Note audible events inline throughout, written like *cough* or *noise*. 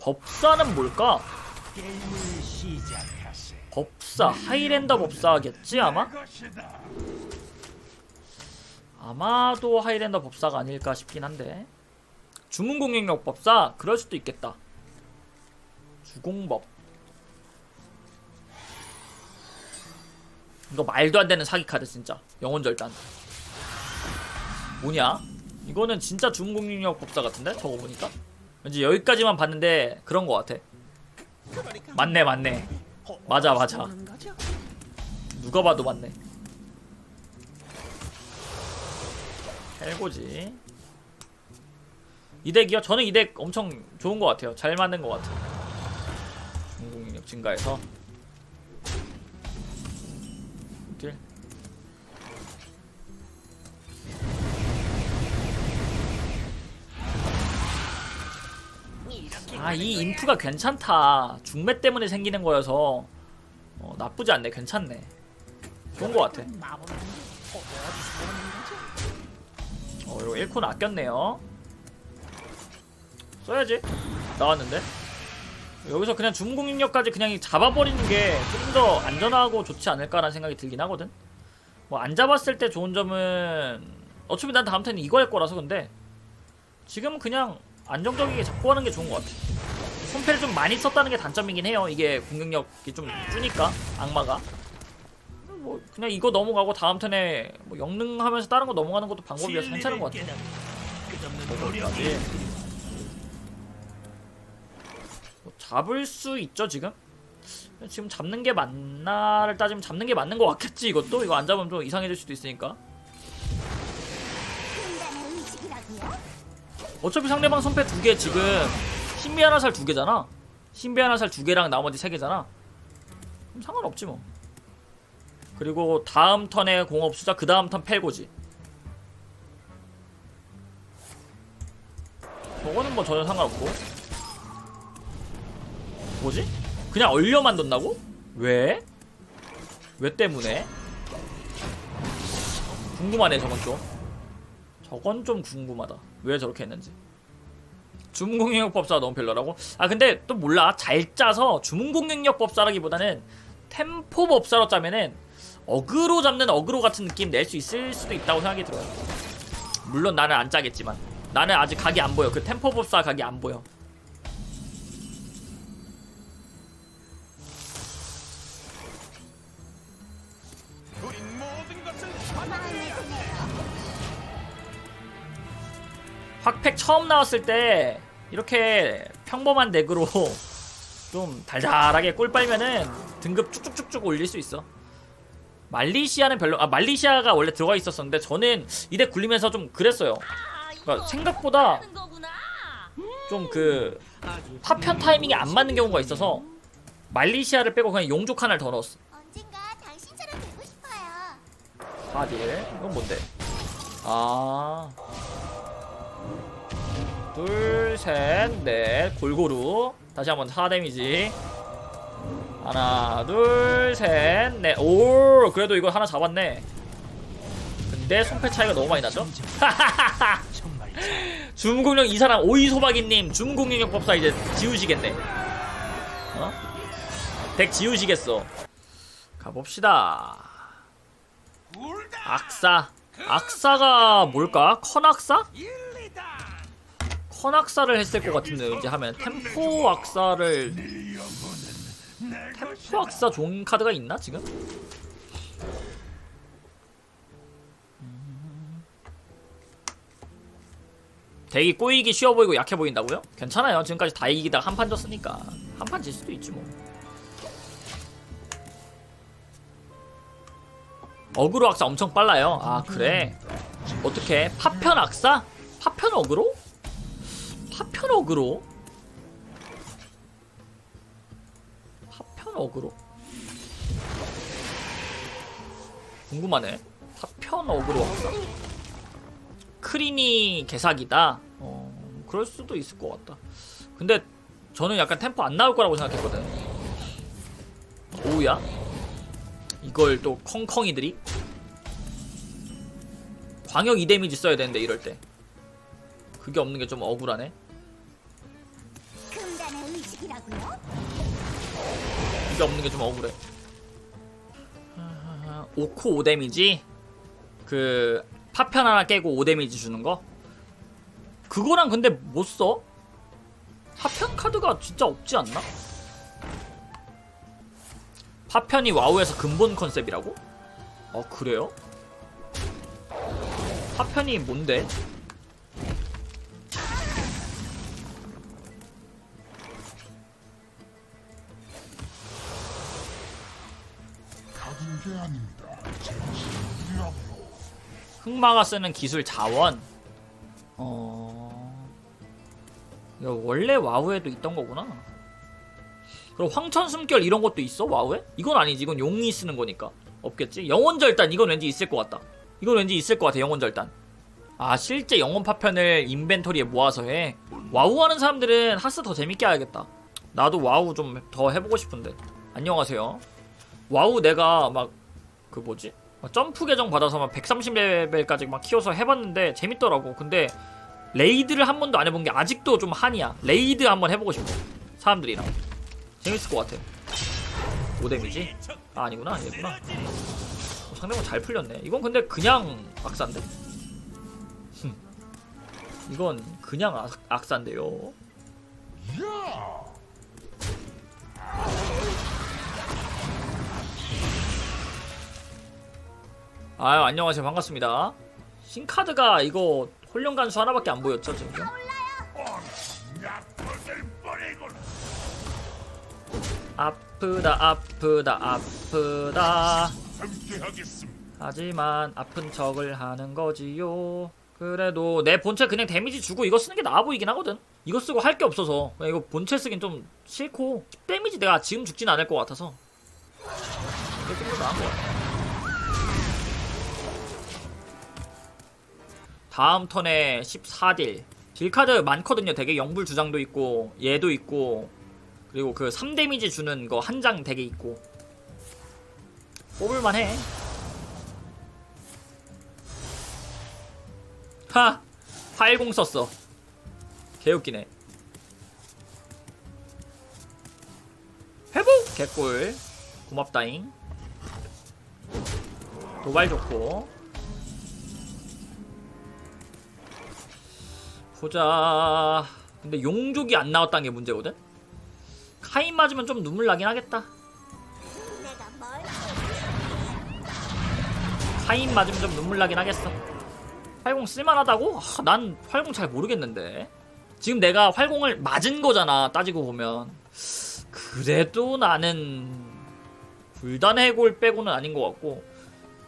법사는 뭘까? 법사 하이랜더 법사겠지 아마? 아마도 하이랜더 법사가 아닐까 싶긴 한데. 주문 공격력 법사 그럴 수도 있겠다. 주공법. 이거 말도 안 되는 사기 카드 진짜. 영혼 절단. 뭐냐? 이거는 진짜 주문 공격력 법사 같은데? 저거 보니까 왠지 여기까지만 봤는데 그런 거 같아. 맞네 맞네. 맞아 맞아. 누가 봐도 맞네. 헬고지. 이 덱이요? 저는 이 덱 엄청 좋은 것 같아요. 잘 맞는 것 같아요. 중공력 증가해서 아, 이 인프가 괜찮다. 중매 때문에 생기는 거여서 어, 나쁘지 않네. 괜찮네. 좋은 거 같아. 어, 이거 1콘 아꼈네요. 써야지. 나왔는데. 여기서 그냥 중공격력까지 그냥 잡아버리는 게 좀 더 안전하고 좋지 않을까라는 생각이 들긴 하거든. 뭐 안 잡았을 때 좋은 점은 어차피 난 다음 턴에 이거 할 거라서 근데 지금은 그냥 안정적이게 잡고 하는 게 좋은 것 같아. 손패를 좀 많이 썼다는 게 단점이긴 해요. 이게 공격력이 좀 주니까 악마가. 뭐 그냥 이거 넘어가고 다음 턴에 뭐 영능하면서 다른 거 넘어가는 것도 방법이라서 괜찮은 것 같아. 뭐 잡을 수 있죠 지금? 지금 잡는 게 맞나를 따지면 잡는 게 맞는 것 같겠지 이것도 이거 안 잡으면 좀 이상해질 수도 있으니까. 어차피 상대방 손패 두 개 지금 신비 하나 살 두 개잖아. 신비 하나 살 두 개랑 나머지 세 개잖아. 그럼 상관없지 뭐. 그리고 다음 턴에 공업 수자 그 다음 턴 패고지. 저거는 뭐 전혀 상관없고. 뭐지? 그냥 얼려만 둔다고? 왜? 왜 때문에? 궁금하네 저건 좀. 저건 좀 궁금하다. 왜 저렇게 했는지. 주문공격력 법사가 너무 별로라고? 아 근데 또 몰라. 잘 짜서 주문공격력 법사라기보다는 템포 법사로 짜면은 어그로 잡는 어그로 같은 느낌 낼 수 있을 수도 있다고 생각이 들어요. 물론 나는 안 짜겠지만 나는 아직 각이 안 보여. 그 템포 법사 각이 안 보여. 마음에 드네요. 확팩 처음 나왔을 때 이렇게 평범한 덱으로 *laughs* 좀 달달하게 꿀 빨면은 등급 쭉쭉쭉쭉 올릴 수 있어. 말리시아는 별로 아 말리시아가 원래 들어가 있었었는데 저는 이덱 굴리면서 좀 그랬어요. 그러니까 생각보다 좀 그 파편 타이밍이 안 맞는 경우가 있어서 말리시아를 빼고 그냥 용족 하나를 더 넣었어. 언젠가 당신처럼 되고 싶어요. 4딜 이건 뭔데? 아. 둘, 셋, 넷. 골고루. 다시 한번 4 데미지. 하나, 둘, 셋, 넷. 오, 그래도 이거 하나 잡았네. 근데 손패 차이가 너무 많이 나죠? *laughs* 주문공격 이 사람 오이소박이님 주문공격력 법사 이제 지우시겠네. 어? 덱 지우시겠어. 가봅시다. 악사. 악사가 뭘까? 컨악사? 컨악사를 했을 것 같은데 이제 하면 템포 악사를 템포 악사 좋은 카드가 있나 지금? 되게 꼬이기 쉬워 보이고 약해 보인다고요? 괜찮아요. 지금까지 다 이기다가 한 판 졌으니까 한 판 질 수도 있지 뭐. 어그로 악사 엄청 빨라요. 아 그래? 어떻게? 파편 악사? 파편 어그로? 파편 어그로? 파편 어그로? 궁금하네. 파편 어그로 악사. 크리니 개사기다. 어, 그럴 수도 있을 것 같다. 근데 저는 약간 템포 안 나올 거라고 생각했거든. 오우야? 이걸 또 컹컹이들이 광역 2 데미지 써야 되는데 이럴 때 그게 없는 게 좀 억울하네 게 없는 게 좀 억울해. 아, 5코 5데미지? 그 파편 하나 깨고 5데미지 주는 거? 그거랑 근데 못 써? 파편 카드가 진짜 없지 않나? 파편이 와우에서 근본 컨셉이라고? 어 그래요? 파편이 뭔데? 가진 게 아닙니다. 정신이라고. 흑마가 쓰는 기술 자원. 어. 이거 원래 와우에도 있던 거구나. 그럼 황천 숨결 이런 것도 있어 와우에? 이건 아니지. 이건 용이 쓰는 거니까 없겠지. 영혼 절단 이건 왠지 있을 것 같다. 이건 왠지 있을 것 같아. 영혼 절단. 아 실제 영혼 파편을 인벤토리에 모아서 해. 와우 하는 사람들은 하스 더 재밌게 해야겠다. 나도 와우 좀 더 해보고 싶은데. 안녕하세요. 와우 내가 막 그 뭐지? 막 점프 계정 받아서 막 130레벨까지 막 키워서 해봤는데 재밌더라고. 근데 레이드를 한 번도 안 해본 게 아직도 좀 한이야. 레이드 한번 해보고 싶어. 사람들이랑 재밌을 것 같아. 5데미지? 아 아니구나 얘구나. 어, 상대방 잘 풀렸네. 이건 근데 그냥? 흠. 이건 그냥 악, 악사인데요. 아유 안녕하세요 반갑습니다. 신카드가 이거 홀령 간수 하나밖에 안 보였죠 지금? 아프다 아프다 아프다. 하지만 아픈 척을 하는 거지요 그래도 내 본체 그냥 데미지 주고 이거 쓰는 게 나아 보이긴 하거든 이거 쓰고 할 게 없어서 이거 본체 쓰긴 좀 싫고 데미지 내가 지금 죽진 않을 것 같아서 이게 좀더 나은 것 같아 다음 턴에 14딜 딜카드 많거든요 되게 영불 두 장도 있고 얘도 있고 그리고 그 3데미지 주는 거 한 장 되게 있고 뽑을만 해. 하! 활공 썼어. 개웃기네. 회복! 개꿀. 고맙다잉. 도발 좋고. 보자. 근데 용족이 안 나왔다는 게 문제거든? 카인 맞으면 좀 눈물 나긴 하겠다. 카인 맞으면 좀 눈물 나긴 하겠어. 활공 쓸만하다고? 아, 난 활공 잘 모르겠는데. 지금 내가 활공을 맞은 거잖아. 따지고 보면. 그래도 나는 굴단의 해골 빼고는 아닌 것 같고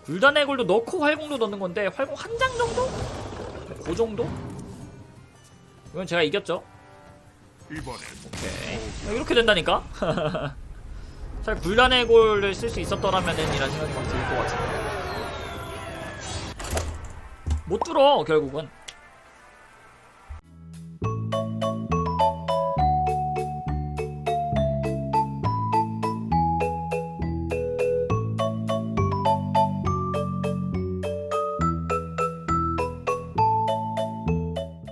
굴단의 해골도 넣고 활공도 넣는 건데 활공 한 장 정도? 그 정도? 이건 제가 이겼죠. 오케이. 이렇게 된다니까? 잘 굴단의 해골을 쓸 수 있었더라면은 이런 생각이 막 들 것 같은데 못 뚫어 결국은